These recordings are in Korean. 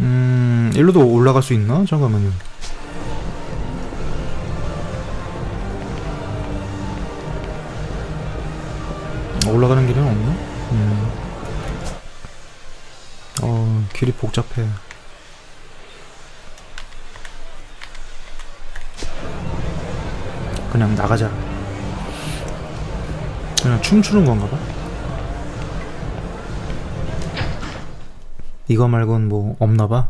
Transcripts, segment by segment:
음, 일로도 올라갈 수 있나? 잠깐만요. 올라가는 길은 없나? 음. 어, 길이 복잡해. 그냥 나가자. 그냥 춤추는 건가 봐. 이거 말곤 뭐 없나 봐.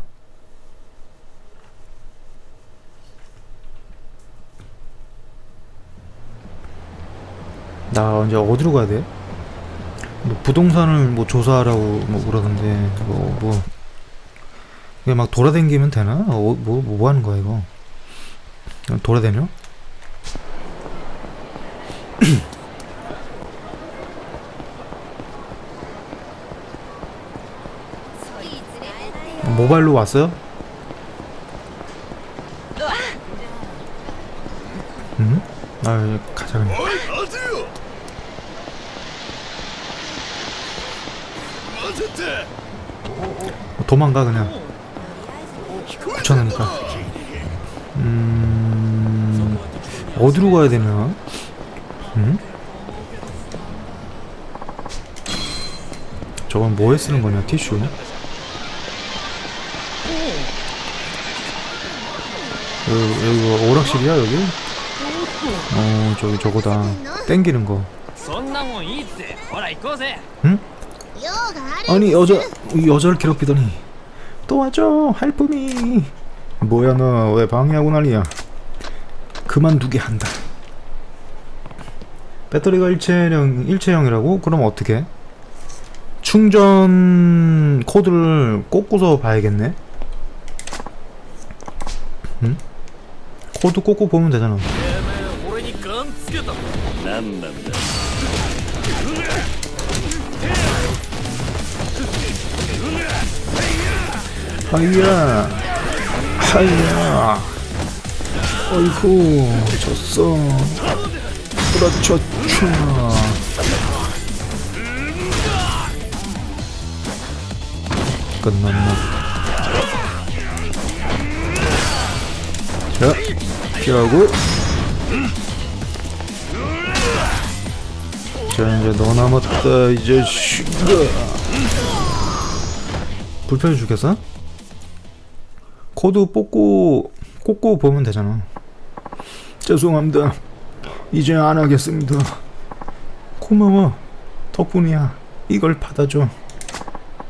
나 이제 어디로 가야 돼? 뭐 부동산을 뭐 조사하라고 뭐 그러던데 뭐 뭐. 이게 막 돌아다니면 되나? 어, 뭐, 뭐 하는 거야 이거? 돌아다녀? 모발로 왔어요? 음? 아 가자 그냥 도망가 그냥 귀찮으니까 음... 어디로 가야 되나? 음? 저건 뭐에 쓰는 거냐 티슈? 그, 여기, 여기 오락실이야 여기? 어 저기 저거다. 땡기는 거. 응? 아니 여자 여자를 괴롭히더니. 또 와줘 할품이 뭐야 너 왜 방해하고 난리야? 그만두게 한다. 배터리가 일체형 일체형이라고? 그럼 어떻게? 충전 코드를 꽂고서 봐야겠네. 응? 코드 꽂고 보면 되잖아. 하이야. 하이야. 어이구 졌어. 그렇죠 끝났나? 피하고 자 이제 너 남았다 이제 쉬가 불편해 죽겠어? 코드 뽑고 꽂고 보면 되잖아. 죄송합니다. 이제 안 하겠습니다. 고마워. 덕분이야. 이걸 받아줘.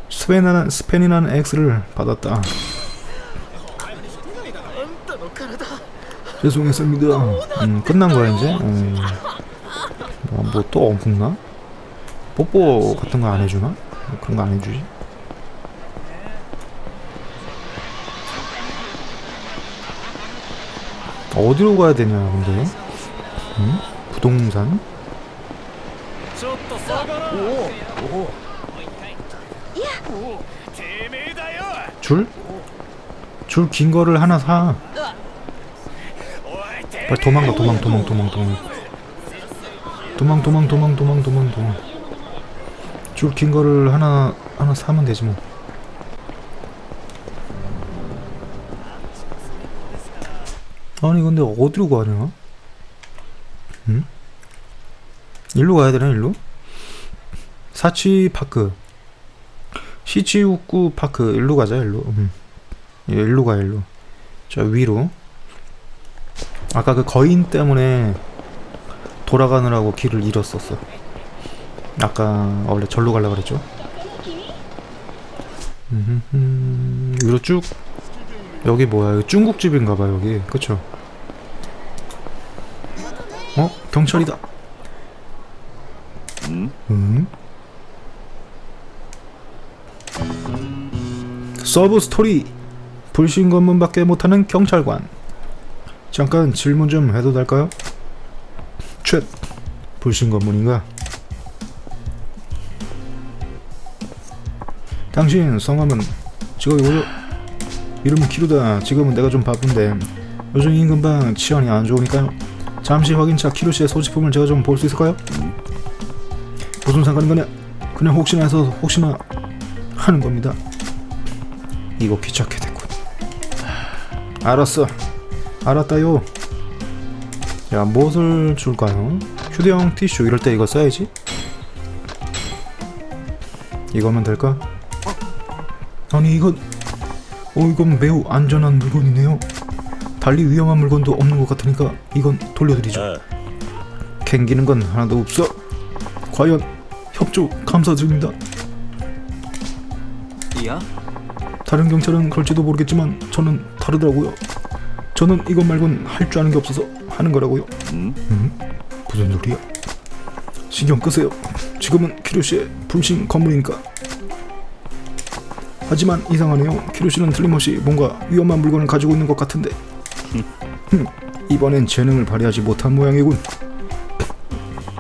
스페인이라는 스페인이라는 X를 받았다. 죄송했습니다. 음, 끝난 거야 이제. 음. 아, 뭐또 엉붙나? 뽀뽀 같은 거 안 해주나? 뭐 그런 거 안 해주지? 어디로 가야 되냐 근데? 음? 부동산? 줄? 줄 긴 거를 하나 사. 빨리 도망가 도망 도망 도망 도망 도망 도망 도망 도망 도망 도망 줄 긴 거를 하나 하나 사면 되지 뭐 아니 근데 어디로 가냐? 응? 일로 가야 되나 일로? 사치 파크 시치우쿠 파크 일로 가자 일로 음. 예, 일로 가 일로 자 위로 아까 그 거인 때문에 돌아가느라고 길을 잃었었어. 아까 원래 절로 가려고 그랬죠. 위로 쭉. 여기 뭐야? 여기 중국집인가 봐 여기. 그쵸? 어? 경찰이다. 응? 음? 서브 스토리 불신 검문밖에 못하는 경찰관 잠깐 질문 좀 해도 될까요? 최 불신 검문인가? 당신 성함은 지금 요즘 이름은 키루다 지금은 내가 좀 바쁜데 요즘 인근방 치안이 안 좋으니까요 잠시 확인차 키루씨의 소지품을 제가 좀 볼 수 있을까요? 무슨 상관인 거냐? 그냥 혹시나 해서 혹시나 하는 겁니다. 이거 귀찮게 됐군 알았어 알았다요 야 무엇을 줄까요? 휴대용 티슈 이럴 때 이거 써야지 이거면 될까? 아니 이건 어 이건 매우 안전한 물건이네요 달리 위험한 물건도 없는 것 같으니까 이건 돌려드리죠 아, 캥기는 건 하나도 없어 과연 협조 감사드립니다 이야? 다른 경찰은 그럴지도 모르겠지만 저는 다르더라고요. 저는 이것 말곤 할 줄 아는 게 없어서 하는 거라고요. 음? 무슨 소리야? 신경 끄세요. 지금은 키루 씨의 불신 건물이니까. 하지만 이상하네요. 키루 씨는 틀림없이 뭔가 위험한 물건을 가지고 있는 것 같은데. 흠, 이번엔 재능을 발휘하지 못한 모양이군.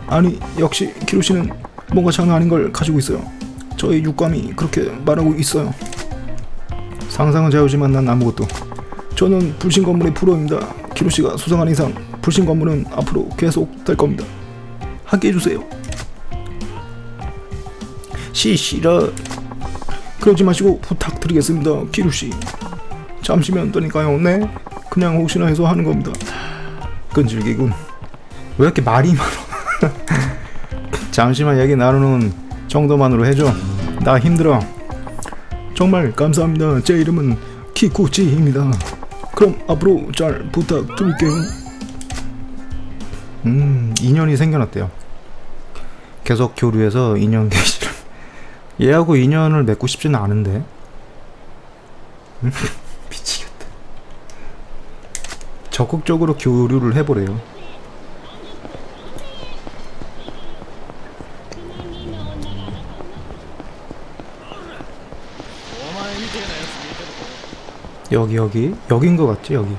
아니 역시 키루 씨는 뭔가 장난 아닌 걸 가지고 있어요. 저의 육감이 그렇게 말하고 있어요. 상상은 자유지만 난 아무것도. 저는 불신 건물의 프로입니다. 키루 씨가 수상한 이상 불신 건물은 앞으로 계속 될 겁니다. 하게 해주세요. 시시라. 그러지 마시고 부탁드리겠습니다, 키루 씨. 잠시면 되니까요. 네. 그냥 혹시나 해서 하는 겁니다. 끈질기군. 왜 이렇게 말이 많아? 잠시만 얘기 나누는 정도만으로 해줘. 나 힘들어. 정말 감사합니다. 제 이름은 키쿠치입니다. 그럼 앞으로 잘 부탁드릴게요. 음, 인연이 생겨났대요. 계속 교류해서 인연 계시를. 얘하고 인연을 맺고 싶지는 않은데. 음, 미치겠다. 적극적으로 교류를 해보래요. 여기 여기 여긴 것 같지 여기.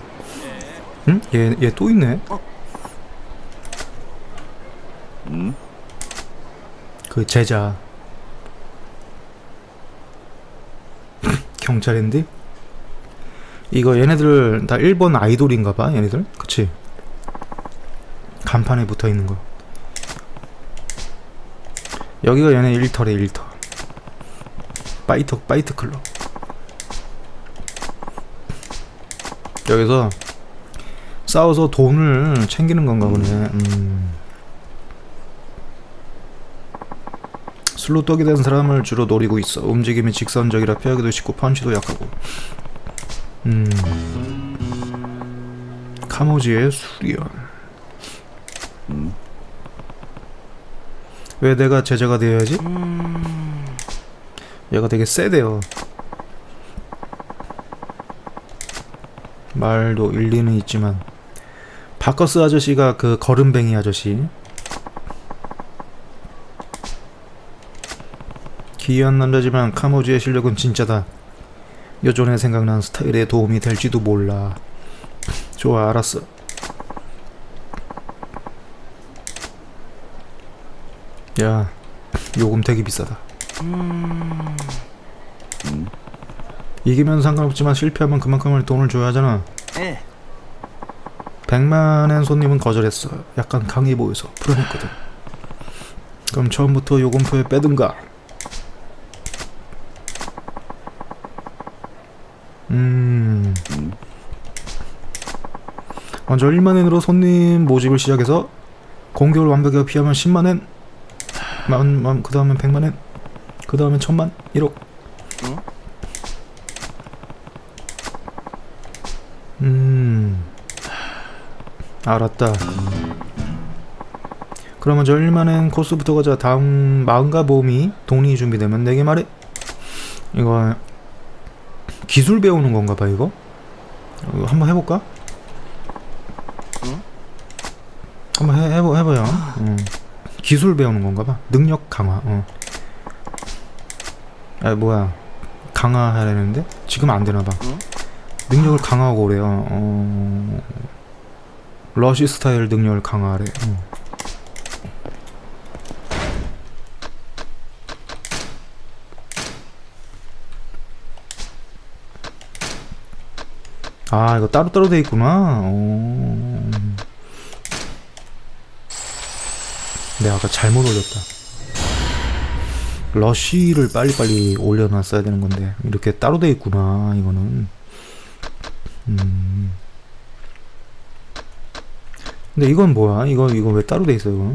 응? 얘 얘 또 있네. 음? 그 제자 경찰인데 이거 얘네들 다 일본 아이돌인가 봐 얘네들 그치 간판에 붙어 있는 거 여기가 얘네 일터래 일터 파이터 파이트 클럽 여기서 싸워서 돈을 챙기는 건가 보네 음. 술로 떡이 된 사람을 주로 노리고 있어. 움직임이 직선적이라 피하기도 쉽고 펀치도 약하고. 음. 카모지의 수리연. 음? 왜 내가 제자가 되어야지? 얘가 되게 세대요. 말도 일리는 있지만 바커스 아저씨가 그 거름뱅이 아저씨 기이한 남자지만 카모지의 실력은 진짜다. 요전에 생각난 스타일에 도움이 될지도 몰라. 좋아, 알았어. 야, 요금 되게 비싸다. 음? 이기면 상관없지만 실패하면 그만큼의 돈을 줘야 하잖아. 에 100만엔 손님은 거절했어. 약간 강해 보여서 풀어냈거든. 그럼 처음부터 요금표에 빼든가. 음. 음? 먼저 1만엔으로 손님 모집을 시작해서 공격을 완벽하게 피하면 10만엔, 만, 만, 그 다음엔 100만엔, 그 다음엔 1000만, 1억. 알았다. 그럼 먼저 1만엔 코스부터 가자. 다음 마음과 몸이 돈이 준비되면 내게 말해. 이거 기술 배우는 건가 봐 이거. 이거 한번 해볼까? 응? 한번 해, 해보, 해봐요. 어. 기술 배우는 건가 봐. 능력 강화. 어. 아 뭐야 강화하려는데 지금 안 되나 봐. 응? 능력을 강화하고 그래요. 어... 러시 스타일 능력을 강화하래. 어. 아 이거 따로따로 돼 있구나. 어... 내가 아까 잘못 올렸다. 러쉬를 빨리빨리 올려놨어야 되는 건데 이렇게 따로 돼 있구나 이거는 음 근데 이건 뭐야 이거 이거 왜 따로 돼 있어 이거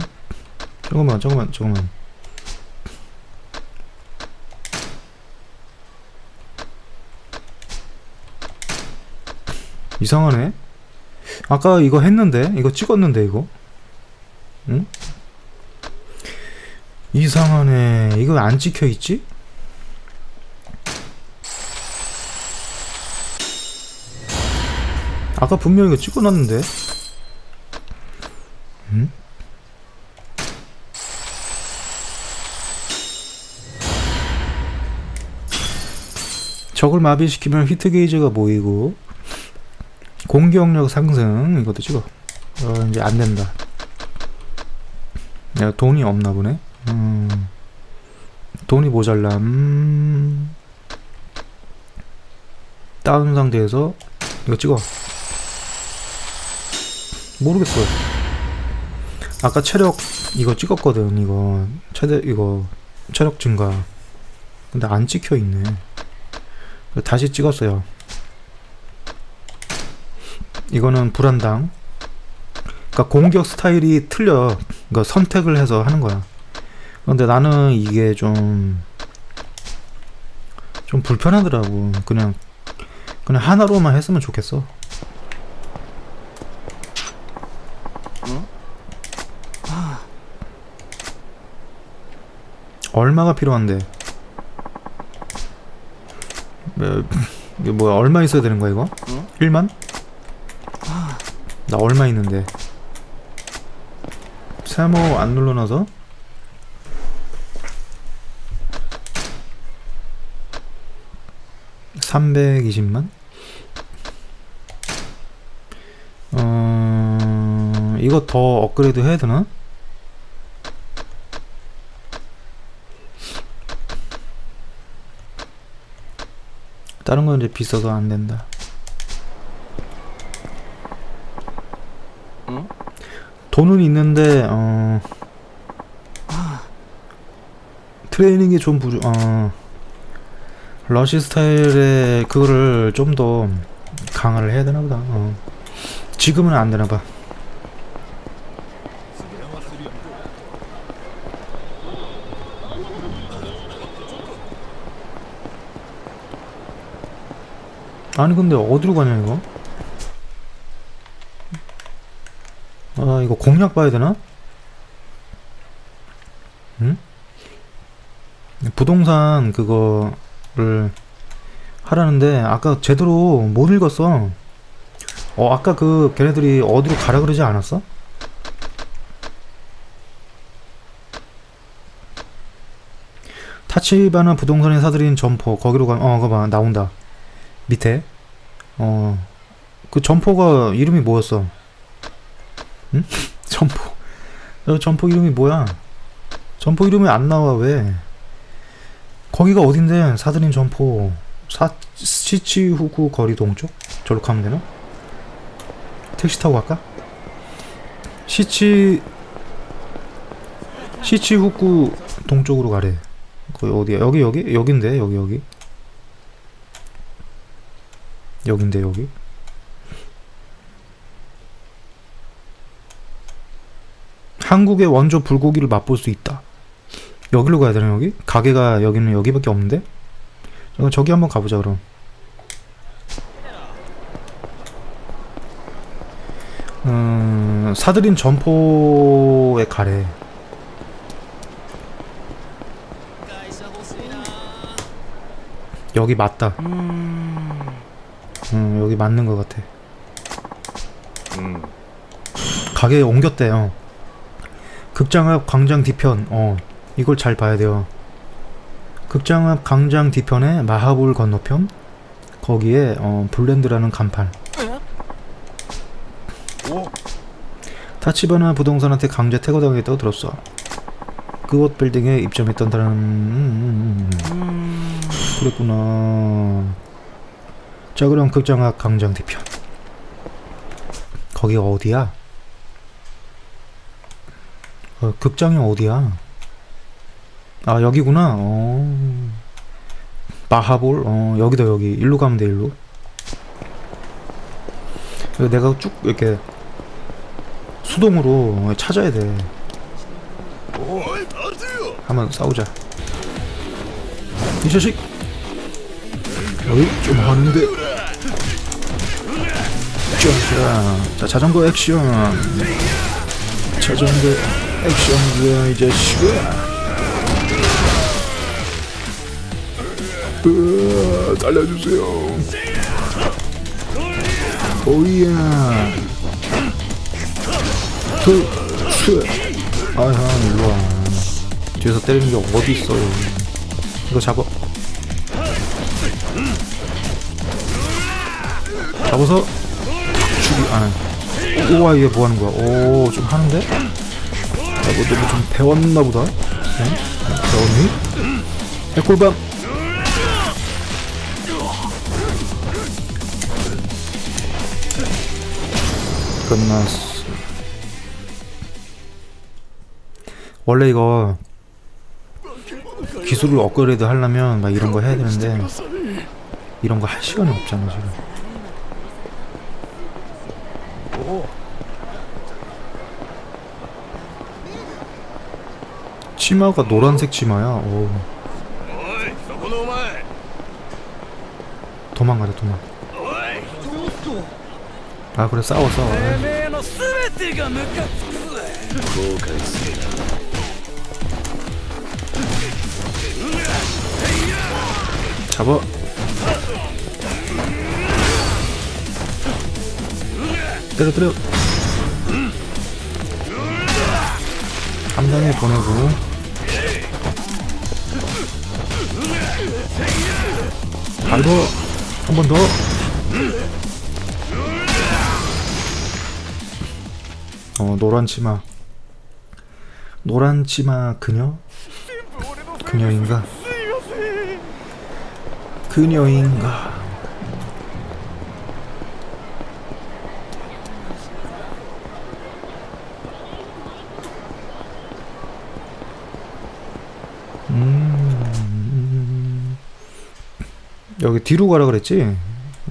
잠깐만 잠깐만 잠깐만 이상하네 아까 이거 했는데 이거 찍었는데 이거 응? 이상하네. 이거 안 찍혀 있지? 아까 분명 이거 찍어놨는데. 적을 마비시키면 히트 게이지가 모이고 공격력 상승 이것도 찍어. 어, 이제 안 된다. 내가 돈이 없나 보네. 음, 돈이 모자람. 음, 다운 상태에서 이거 찍어. 모르겠어. 아까 체력 이거 찍었거든. 이거 최대 이거 체력 증가. 근데 안 찍혀 있네. 그래서 다시 찍었어요. 이거는 불안당. 그러니까 공격 스타일이 틀려. 그러니까 선택을 해서 하는 거야. 근데 나는 이게 좀, 좀 불편하더라고. 그냥, 그냥 하나로만 했으면 좋겠어. 얼마가 필요한데? 뭐, 이게 뭐야, 얼마 있어야 되는 거야, 이거? 1만? 나 얼마 있는데? 세모 안 눌러놔서? (320만) 어... 이거 더 업그레이드 해야 되나? 다른 건 이제 비싸서 안 된다. 응? 돈은 있는데 어 트레이닝이 좀 부족. 어 러시 스타일의 그거를 좀 더 강화를 해야 되나 보다. 어. 지금은 안 되나 봐. 아니 근데 어디로 가냐 이거? 아 이거 공략 봐야 되나? 응? 부동산 그거를 하라는데 아까 제대로 못 읽었어. 어 아까 그 걔네들이 어디로 가라 그러지 않았어? 타치바나 부동산에 사들인 점포 거기로 가면 어 그거 봐 나온다 밑에 어 그 점포가 이름이 뭐였어? 응? 점포 어, 점포 이름이 뭐야? 점포 이름이 안 나와 왜? 거기가 어딘데 사들인 점포 사 시치후구 거리 동쪽? 저로 가면 되나? 택시 타고 갈까? 시치 시치후구 동쪽으로 가래. 거기 어디야? 여기 여기 여긴데 여기 여기 여긴데 여기 한국의 원조 불고기를 맛볼 수 있다. 여기로 가야 되나 여기? 가게가 여기는 여기밖에 없는데? 어, 저기 한번 가보자 그럼. 음, 사들인 점포에 가래. 여기 맞다. 음, 여기 맞는 것 같아. 음. 가게에 옮겼대요. 극장 앞 광장 뒤편. 어, 이걸 잘 봐야 돼요. 극장 앞 광장 뒤편에 마하볼 건너편. 거기에 어, 블렌드라는 간판. 오. 타치바나 부동산한테 강제 퇴거당했다고 들었어. 그곳 빌딩에 입점했던다는 음, 음, 음. 그랬구나. 자 그럼 극장 앞 광장 뒤편. 거기가 어디야? 어, 극장이 어디야? 아 여기구나. 어. 마하볼? 어 여기다 여기. 일로 가면 돼 일로. 내가 쭉 이렇게 수동으로 찾아야 돼. 한번 싸우자. 이 자식! 어이 좀 하는데 자, 자 자전거 액션. 자전거 액션이야 이 자식아 으아, 살려주세요. 오이야. 둘셋 아하 일로와. 뒤에서 때리는 게 어디 있어요 이거 잡아. 잡아서 죽이 아. 우와 얘 뭐 하는 거야? 오 좀 하는데? 야, 뭐, 너좀 배웠나 보다. 네? 배웠니? 해골밤 끝났어. 원래 이거 기술을 업그레이드 하려면 막 이런 거 해야 되는데 이런 거 할 시간이 없잖아 지금 오. 치마가 노란색 치마야. 오. 도망가자 도망. 아 그래 싸워 싸워. 잡아. 때려 때려 한 방에 보내고 밟어 한번 더 어, 노란 치마 노란 치마 그녀? 그녀인가? 그녀인가? 여기 뒤로 가라 그랬지?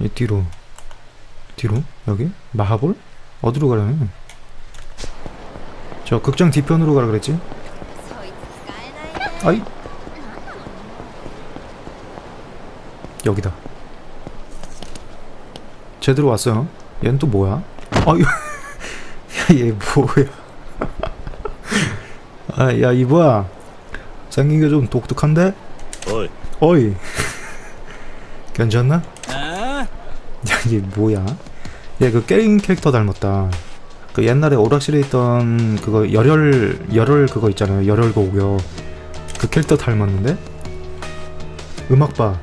이 뒤로. 뒤로? 여기? 마하볼? 어디로 가라면? 저 극장 뒤편으로 가라 그랬지? 아이! 여기다. 제대로 왔어요. 얘는 또 뭐야? 어, 아유, 야얘 뭐야? 아, 야 이거야. 생긴 게 좀 독특한데? 어이. 어이. 괜찮나? あ 야얘 뭐야? 얘 그 게임 캐릭터 닮았다. 그 옛날에 오락실에 있던 그거 열혈 열혈 그거 있잖아요. 열혈 고우요 그 캐릭터 닮았는데? 음악 봐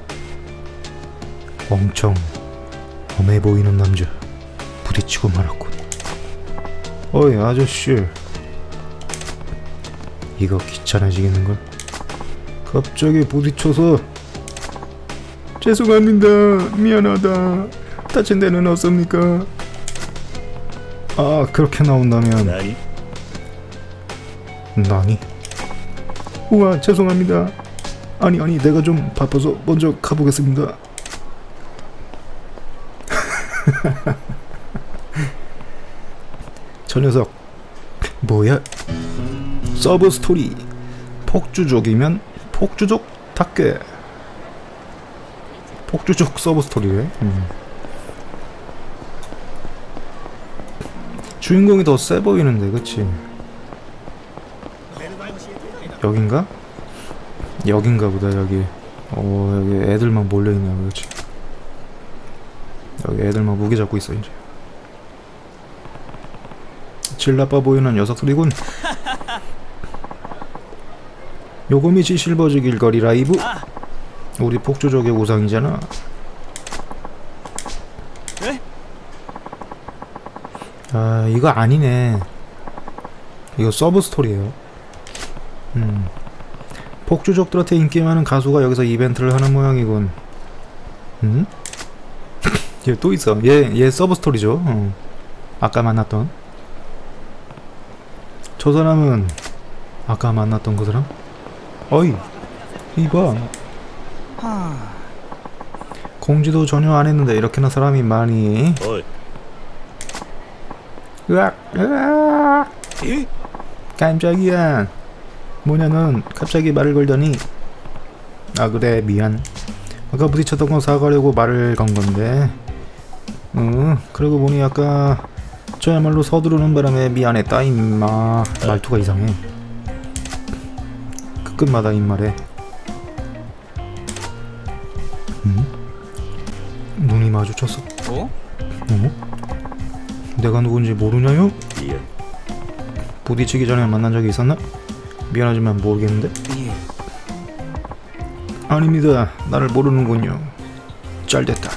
엄청. 험해 보이는 남자. 부딪히고 말았군. 어이 아저씨. 이거 귀찮아지겠는걸? 갑자기 부딪혀서 죄송합니다. 미안하다. 다친 데는 없습니까? 아 그렇게 나온다면. 何 나니? 우와 죄송합니다. 아니 아니 내가 좀 바빠서 먼저 가보겠습니다. 저 녀석 뭐야? 서브 스토리. 폭주족이면 폭주족 닭괴 폭주족 서브 스토리래 음. 주인공이 더 세 보이는데 그치? 여긴가? 여긴가 보다 여기. 어 여기 애들만 몰려있네 그렇지 여기 애들만 무게 잡고 있어 이제. 질 나빠 보이는 녀석들이군. 요거미치 실버즈 길거리 라이브 우리 폭주족의 우상이잖아. 에? 아 이거 아니네. 이거 서브 스토리예요. 음. 폭주족들한테 인기 많은 가수가 여기서 이벤트를 하는 모양이군. 음? 얘 또 있어. 얘, 얘 서브 스토리죠. 어. 아까 만났던. 저 사람은 아까 만났던 그 사람? 어이 이봐 공지도 전혀 안 했는데 이렇게나 사람이 많이. おい 으악 으악. 깜짝이야. 뭐냐는 갑자기 말을 걸더니 아 그래 미안. 아까 부딪혔던 거 사과하려고 말을 건 건데. 응 그러고 보니 아까 저야말로 서두르는 바람에 미안했다 임마. 말투가 이상해. 그 끝마다 입말에 아주 쳤어. 어? 어? 내가 누군지 모르냐요? 예. 부딪히기 전에 만난 적이 있었나? 미안하지만 모르겠는데. 예. 아닙니다. 나를 모르는군요. 짤됐다.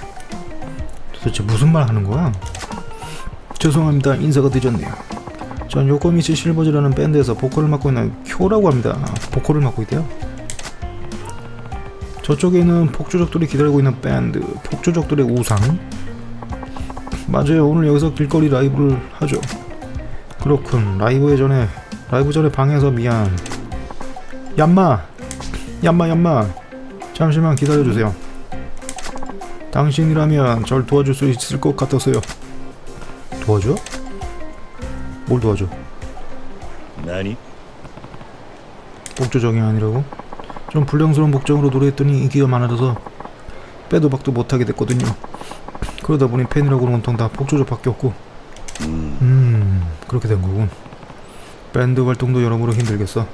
도대체 무슨 말 하는 거야? 죄송합니다. 인사가 늦었네요. 전 요코미치 실버즈라는 밴드에서 보컬을 맡고 있는 쿄라고 합니다. 보컬을 맡고 있대요. 저쪽에는 폭주족들이 기다리고 있는 밴드, 폭주족들의 우상. 맞아요. 오늘 여기서 길거리 라이브를 하죠. 그렇군. 라이브에 전에 라이브 전에 방에서 미안. 얌마, 얌마, 얌마. 잠시만 기다려주세요. 당신이라면 절 도와줄 수 있을 것 같아서요. 도와줘? 뭘 도와줘? 何 복조정이 아니라고? 좀 불량스러운 복장으로 노래했더니 인기가 많아져서 빼도 박도 못하게 됐거든요. 그러다 보니 팬이라고는 온통 다 폭조조 바뀌었고, 음. 음 그렇게 된 거군. 밴드 활동도 여러모로 힘들겠어.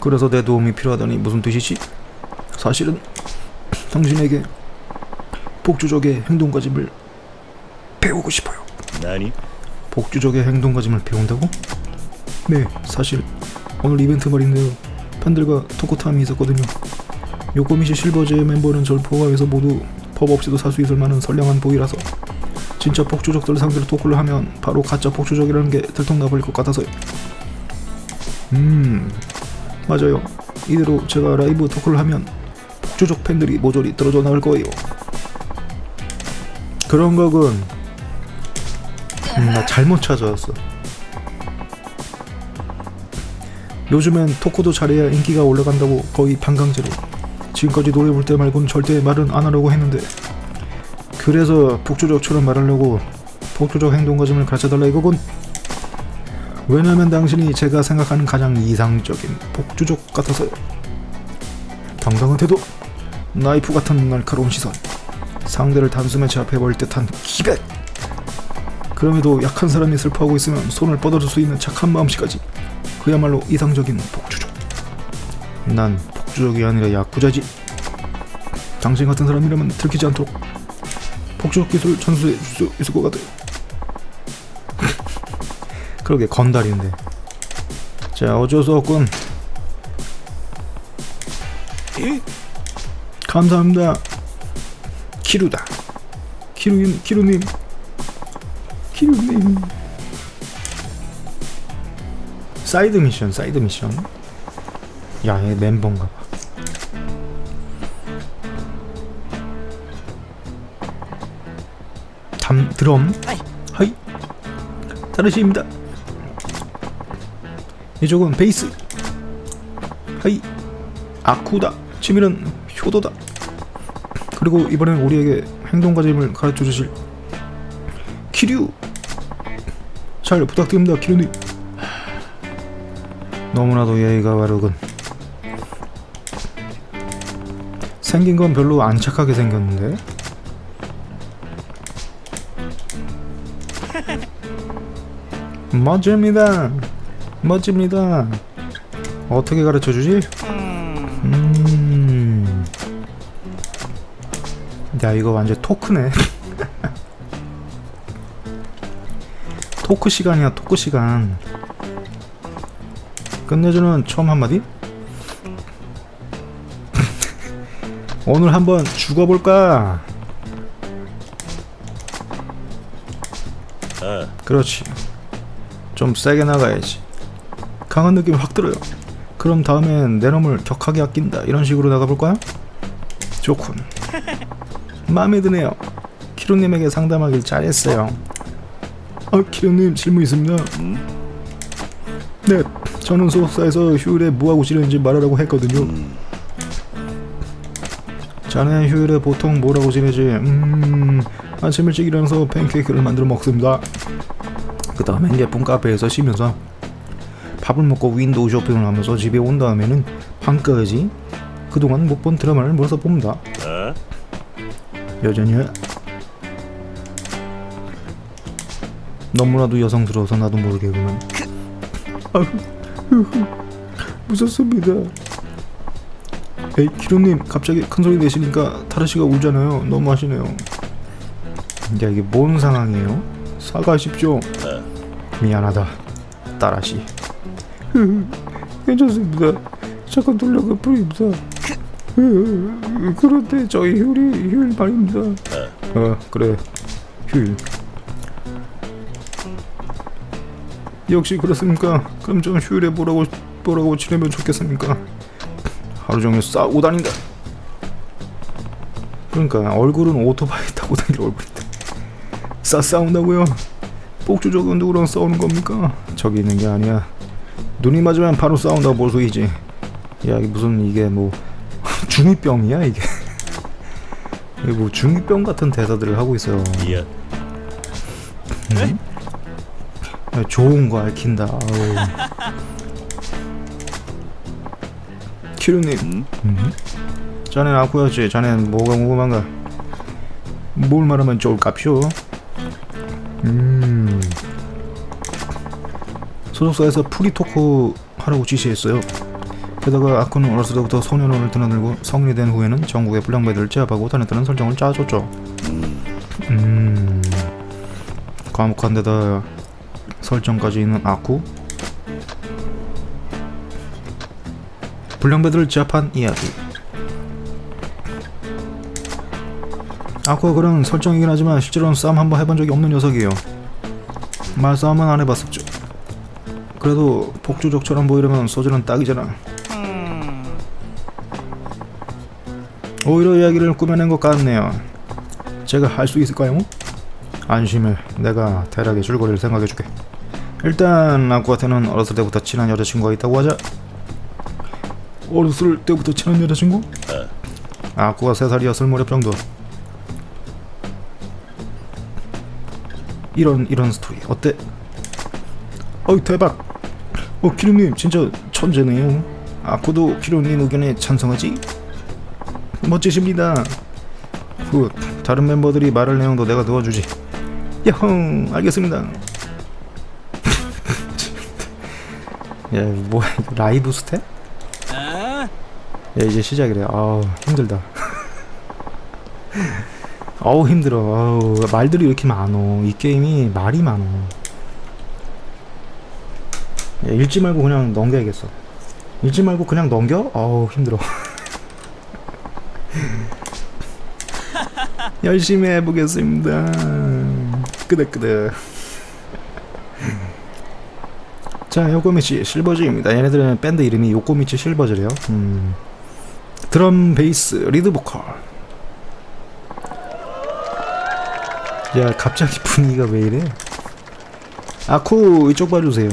그래서 내 도움이 필요하다니 무슨 뜻이지? 사실은 당신에게 복주적의 행동가짐을 배우고 싶어요. 나니? 복주적의 행동가짐을 배운다고? 네, 사실 오늘 이벤트 말인데요. 팬들과 토크타임이 있었거든요. 요코미시 실버제의 멤버는 절 포함해서 모두 법 없이도 살 수 있을 만한 선량한 보이라서 진짜 복주족들 상대로 토크를 하면 바로 가짜 복주족이라는 게 들통나버릴 것 같아서요. 음, 맞아요. 이대로 제가 라이브 토크를 하면 복주족 팬들이 모조리 떨어져 나갈 거예요. 그런 거군. 음, 나 잘못 찾아왔어. 요즘엔 토크도 잘해야 인기가 올라간다고 거의 반강제로. 지금까지 노래 볼 때 말고는 절대 말은 안 하려고 했는데. 그래서 복주족처럼 말하려고 복주족 행동가짐을 가르쳐달라 이거군. 왜냐면 당신이 제가 생각하는 가장 이상적인 복주족 같아서요. 당당한 태도 나이프 같은 날카로운 시선 상대를 단숨에 제압해버릴 듯한 기백. 그럼에도 약한 사람이 슬퍼하고 있으면 손을 뻗어줄 수 있는 착한 마음씨까지 그야말로 이상적인 복주족. 난 복주족이 아니라 야쿠자지. 당신 같은 사람이라면 들키지 않도록 복주족 기술 전수해 줄 수 있을 것 같아요. 그러게 건달인데. 자 어쩔 수 없군. 감사합니다. 키루다. 키루인 키루님. 키루님 사이드 미션 사이드 미션? 야얘 멤버인가 봐. 담, 드럼. 하이. 다르시입니다. 이쪽은 베이스. 하이. 아쿠다. 취미는 효도다. 그리고 이번엔 우리에게 행동가짐을 가르쳐 주실 키류. 잘 부탁드립니다 키류님 너무나도 예의가 바르군. 생긴 건 별로 안 착하게 생겼는데? 멋집니다. 멋집니다. 어떻게 가르쳐 주지? 음. 야 이거 완전 토크네. 토크 시간이야 토크 시간 끝내주는 처음 한마디? 오늘 한번 죽어볼까? ああ 그렇지. 좀 세게 나가야지. 강한 느낌 확 들어요. 그럼 다음엔 내 놈을 격하게 아낀다. 이런 식으로 나가볼 거야? 좋군. 마음에 드네요. 키로님에게 상담하길 잘했어요. 아, 키로님 질문 있습니다. 네, 저는 소속사에서 휴일에 뭐하고 지내는지 말하라고 했거든요. 음, 자네 휴일에 보통 뭐라고 지내지? 음, 아침 일찍 일어나서 팬케이크를 만들어 먹습니다. 그 다음엔 예쁜 카페에서 쉬면서 밥을 먹고 윈도우 쇼핑을 하면서 집에 온 다음에는 밤까지 그동안 못 본 드라마를 몰아서 봅니다. 아? 여전히 너무나도 여성스러워서 나도 모르게 그만 아휴, 으흐, 무섭습니다. 에이 키로님 갑자기 큰소리 내시니까 타르시가 울잖아요. 너무하시네요. 야 이게 뭔 상황이에요? 사과하십시오. 미안하다 따라시 괜찮습니다. 잠깐 놀려가 뿐입니다. 그런데 저희 휴일 휴일 말입니다. 어 그래. 휴일 역시 그렇습니까? 그럼 좀 휴일에 뭐라고 뭐라고 지내면 좋겠습니까? 하루 종일 싸우고 다닌다. 그러니까 얼굴은 오토바이 타고 다닐 얼굴인데 싸 싸운다고요? 폭주적은 누구랑 싸우는 겁니까? 저기 있는 게 아니야. 눈이 맞으면 바로 싸운다고 볼 소리지. 야 이게 무슨 이게 뭐 중이병이야 이게. 이게 뭐 중이병 같은 대사들을 하고 있어요. 이야 야, 좋은 거 알킨다. 키루님, 음? 자넨 아쿠야지. 자넨 뭐가 궁금한가? 뭘 말하면 좋을까쇼? 음. 소속사에서 프리토크 하라고 지시했어요. 게다가 아쿠는 어렸을 때부터 소년원을 드나들고 성인이 된 후에는 전국의 불량배들을 제압하고 다녔다는 설정을 짜줬죠. 음, 음. 과묵한 데다 설정까지 있는 아쿠. 불량배들을 제압한 이야기. 아쿠가 그런 설정이긴 하지만 실제로는 싸움 한번 해본 적이 없는 녀석이에요. 말싸움은 안 해봤었죠. 그래도 폭주족처럼 보이려면 소주는 딱이잖아. 오히려 이야기를 꾸며낸 것 같네요. 제가 할 수 있을까요? 안심해 내가 대략의 줄거리를 생각해줄게 일단 아쿠한테는 어렸을 때부터 친한 여자친구가 있다고 하자. 어렸을 때부터 친한 여자친구? 아쿠가 3살이었을 무렵 정도. 이런 이런 스토리. 어때? 어이 대박. 어 키루님 진짜 천재네요. 아쿠도 키루님 의견에 찬성하지? 멋지십니다. 굿 다른 멤버들이 말할 내용도 내가 도와주지. 야홍 알겠습니다 야 뭐야 이거 라이브 스텝? 아? 야 이제 시작이래 아우 힘들다. 어우 힘들어. 아우 말들이 왜 이렇게 많어? 이 게임이 말이 많어. 야, 읽지 말고 그냥 넘겨야겠어. 읽지 말고 그냥 넘겨? 아우 힘들어. 열심히 해보겠습니다. 끄덕끄덕 자 요코미치 실버즈입니다. 얘네들은 밴드 이름이 요코미치 실버즈래요. 음. 드럼 베이스 리드 보컬. 야 갑자기 분위기가 왜 이래? 아쿠 이쪽 봐주세요.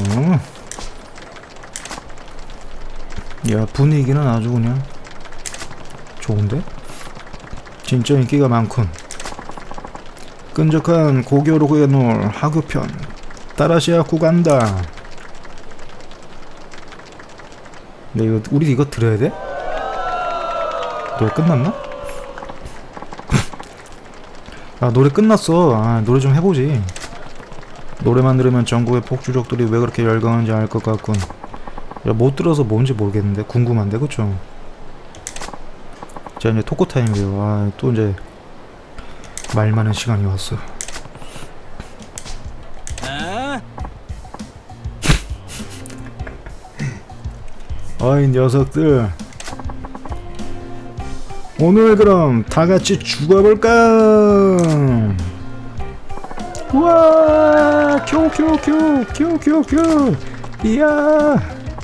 야 분위기는 아주 그냥 좋은데? 진짜 인기가 많군. 끈적한 고교로그의 놀 하교편. 따라시아 구간다 네 이거 우리 이거 들어야 돼? 노래 끝났나? 아 노래 끝났어 아 노래 좀 해보지 노래만 들으면 전국의 폭주족들이 왜 그렇게 열광하는지 알 것 같군 야 못 들어서 뭔지 모르겠는데 궁금한데 그쵸? 자 이제 토크 타임이에요 아또 이제 말 많은 시간이 왔어 어이 녀석들. 오늘 그럼 다 같이 죽어볼까? 우와 큐큐큐 큐큐큐 이야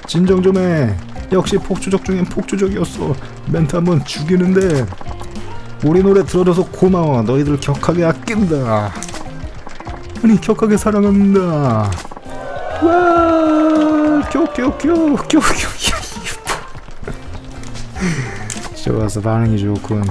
진정 좀해. 역시 폭주족 중엔 폭주족이었어. 멘트 한번 죽이는데. 우리 노래 들어줘서 고마워. 너희들 격하게 아낀다. 아니 격하게 사랑한다. 와, 껴껴껴 껴껴. 좋았어 반응이 좋군.